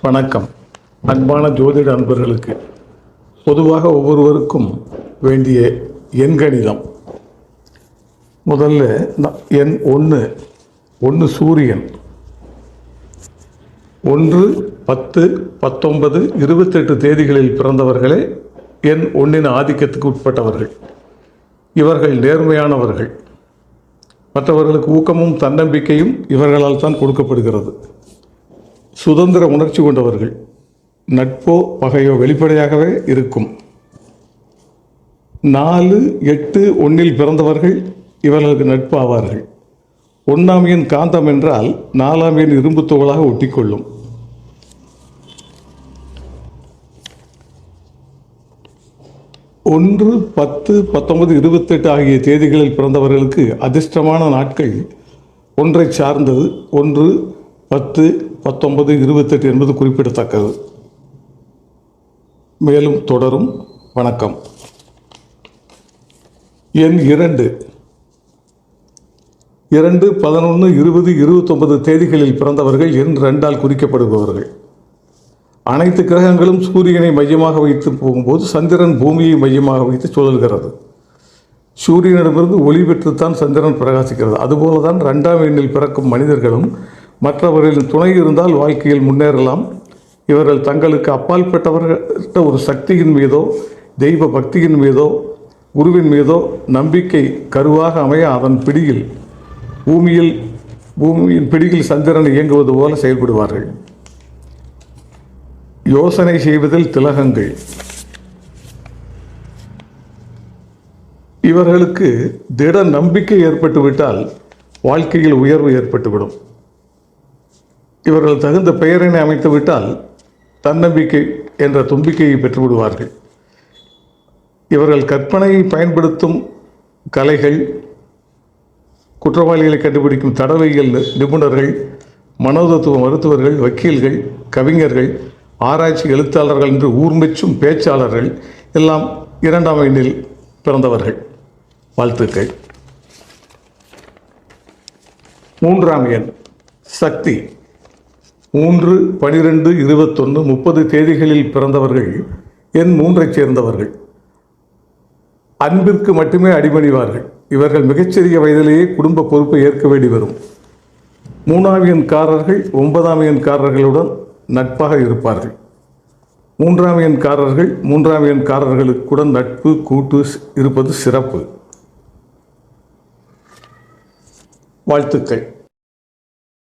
வணக்கம். அன்பான ஜோதிட அன்பர்களுக்கு பொதுவாக ஒவ்வொருவருக்கும் வேண்டிய எண்கணிதம் முதல்ல எண் ஒன்று ஒன்று சூரியன். ஒன்று பத்து பத்தொன்பது இருபத்தெட்டு தேதிகளில் பிறந்தவர்களே எண் ஒன்றின் ஆதிக்கத்துக்கு உட்பட்டவர்கள். இவர்கள் நேர்மையானவர்கள். மற்றவர்களுக்கு ஊக்கமும் தன்னம்பிக்கையும் இவர்களால் தான் கொடுக்கப்படுகிறது. சுதந்திர உணர்ச்சி கொண்டவர்கள். நட்போ பகையோ வெளிப்படையாகவே இருக்கும். நாலு எட்டு ஒன்றில் பிறந்தவர்கள் இவர்களுக்கு நட்பு ஆவார்கள் ஒன்றாம் எண் காந்தம் என்றால் நாலாம் எண் இரும்பு துகளாக ஒட்டிக்கொள்ளும். ஒன்று பத்து பத்தொன்பது இருபத்தெட்டு ஆகிய தேதிகளில் பிறந்தவர்களுக்கு அதிர்ஷ்டமான நாட்கள் ஒன்றை சார்ந்தது. ஒன்று பத்து பத்தொன்பது இருபத்தெட்டு என்பது குறிப்பிடத்தக்கது. மேலும் தொடரும். வணக்கம். எண் இரண்டு. இரண்டு பதினொன்று இருபது இருபத்தொன்பது தேதிகளில் பிறந்தவர்கள் எண் ரெண்டால் குறிக்கப்படுபவர்கள். அனைத்து கிரகங்களும் சூரியனை மையமாக வைத்து போகும்போது சந்திரன் பூமியை மையமாக வைத்து சுழல்கிறது. சூரியனிடமிருந்து ஒளி பெற்றுத்தான் சந்திரன் பிரகாசிக்கிறது. அதுபோல தான் ரெண்டாம் எண்ணில் பிறக்கும் மனிதர்களும் மற்றவர்களின் துணை இருந்தால் வாழ்க்கையில் முன்னேறலாம். இவர்கள் தங்களுக்கு அப்பால் பெற்றவர்கிட்ட ஒரு சக்தியின் மீதோ தெய்வ பக்தியின் மீதோ குருவின் மீதோ நம்பிக்கை கருவாக அமைய அதன் பிடியில் பூமியில் பூமியின் பிடியில் சந்திரன் இயங்குவது போல செயல்படுவார்கள். யோசனை செய்வதில் திலகங்கள். இவர்களுக்கு திட நம்பிக்கை ஏற்பட்டுவிட்டால் வாழ்க்கையில் உயர்வு ஏற்பட்டுவிடும். இவர்கள் தகுந்த பெயரினை அமைத்துவிட்டால் தன்னம்பிக்கை என்ற தும்பிக்கையை பெற்றுவிடுவார்கள். இவர்கள் கற்பனையை பயன்படுத்தும் கலைகள் குற்றவாளிகளை கண்டுபிடிக்கும் தடவைகள் நிபுணர்கள் மனோதத்துவ மருத்துவர்கள் வக்கீல்கள் கவிஞர்கள் ஆராய்ச்சி எழுத்தாளர்கள் என்று ஊர்மெச்சும் பேச்சாளர்கள் எல்லாம் இரண்டாம் எண்ணில் பிறந்தவர்கள். வாழ்த்துக்கள். மூன்றாம் எண் சக்தி. மூன்று பனிரெண்டு இருபத்தொன்று முப்பது தேதிகளில் பிறந்தவர்கள் என் மூன்றைச் சேர்ந்தவர்கள். அன்பிற்கு மட்டுமே அடிபணிவார்கள். இவர்கள் மிகச்சிறிய வயதிலேயே குடும்ப பொறுப்பை ஏற்க வேண்டி வரும். மூணாவியன்காரர்கள் ஒன்பதாம் எண்காரர்களுடன் நட்பாக இருப்பார்கள். மூன்றாம் எண்காரர்கள் மூன்றாம் எண்காரர்களுக்குடன் நட்பு கூட்டு இருப்பது சிறப்பு. வாழ்த்துக்கள்.